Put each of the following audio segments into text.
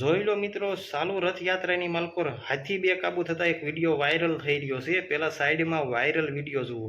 જોઈ લો મિત્રો, સાલુ રથયાત્રાની માલકોર હાથી બે થતા એક વીડિયો વાયરલ થઈ રહ્યો છે. પેલા સાઈડમાં વાયરલ વીડિયો જુઓ.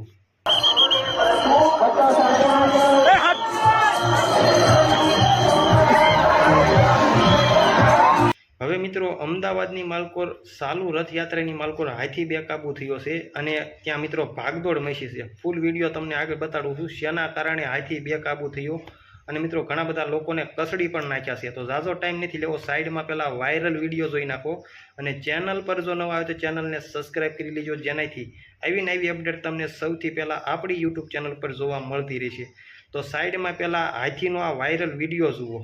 હવે મિત્રો, અમદાવાદની માલકોર, સાલુ રથયાત્રાની માલકોર હાથી બેકાબુ થયો છે અને ત્યાં મિત્રો ભાગદોડ મચી છે. ફૂલ વીડિયો તમને આગળ બતાડું છું. શેના કારણે હાથી બે કાબુ થયો? અને મિત્રો, ઘણા બધા લોકોને કસડી પણ નાખ્યા છે. તો ઝાઝો ટાઈમ નથી, લેવો સાઈડમાં પહેલાં વાયરલ વીડિયો જોઈ નાખો. અને ચેનલ પર જો નવા આવે તો ચેનલને સબસ્ક્રાઈબ કરી લેજો, જેનાથી આવીને આવી અપડેટ તમને સૌથી પહેલાં આપણી યુટ્યુબ ચેનલ પર જોવા મળતી રહેશે. તો સાઈડમાં પહેલાં હાથીનો આ વાયરલ વીડિયો જુઓ.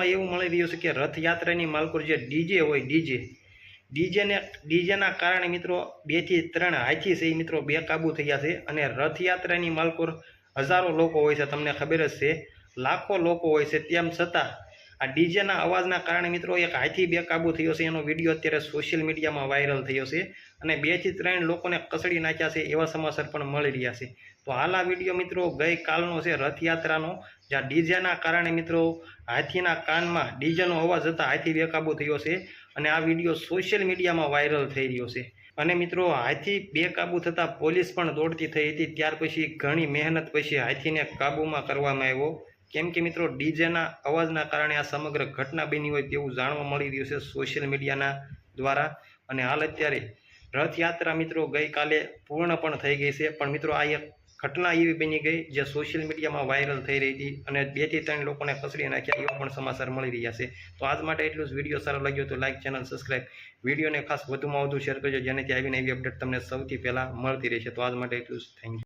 જાણવા એવું મળી રહ્યું છે કે રથયાત્રાની માલકુર જે ડીજે હોય, ડીજે, ડીજેને, ડીજેના કારણે મિત્રો બેથી ત્રણ હાથી છે એ મિત્રો બેકાબુ થયા છે અને રથયાત્રાની માલકુર હજારો લોકો હોય છે, તમને ખબર જ છે. લાખો લોકો હોય છે, તેમ છતાં આ ડીજેના અવાજના કારણે મિત્રો એક હાથી બેકાબુ થયો છે. એનો વીડિયો અત્યારે સોશિયલ મીડિયામાં વાયરલ થયો છે અને બેથી ત્રણ લોકોને કસડી નાખ્યા છે એવા સમાચાર પણ મળી રહ્યા છે. તો હાલ આ વીડિયો મિત્રો ગઈકાલનો છે, રથયાત્રાનો જ્યાં ડીજેના કારણે મિત્રો હાથીના કાનમાં ડીજેનો અવાજ જતાં હાથી બેકાબુ થયો છે અને આ વીડિયો સોશિયલ મીડિયામાં વાયરલ થઈ રહ્યો છે. અને મિત્રો હાથી બેકાબુ થતાં પોલીસ પણ દોડતી થઈ હતી. ત્યાર પછી ઘણી મહેનત પછી હાથીને કાબૂમાં કરવામાં આવ્યો. કેમ કે મિત્રો, ડીજેના અવાજના કારણે આ સમગ્ર ઘટના બની હોય તેવું જાણવા મળી રહ્યું છે સોશિયલ મીડિયાના દ્વારા. અને હાલ અત્યારે રથયાત્રા મિત્રો ગઈકાલે પૂર્ણ પણ થઈ ગઈ છે. પણ મિત્રો, આ એક ઘટના એવી બની ગઈ જે સોશિયલ મીડિયામાં વાયરલ થઈ રહી હતી અને બેથી ત્રણ લોકોને કસડી નાખ્યા એવા પણ સમાચાર મળી રહ્યા છે. તો આજ માટે એટલું જ. વીડિયો સારો લાગ્યો તો લાઇક ચેનલ, સબસ્ક્રાઇબ. વિડીયોને ખાસ વધુમાં વધુ શેર કરજો જેનાથી આવીને એવી અપડેટ તમને સૌથી પહેલાં મળતી રહેશે. તો આજ માટે એટલું જ. Thank you.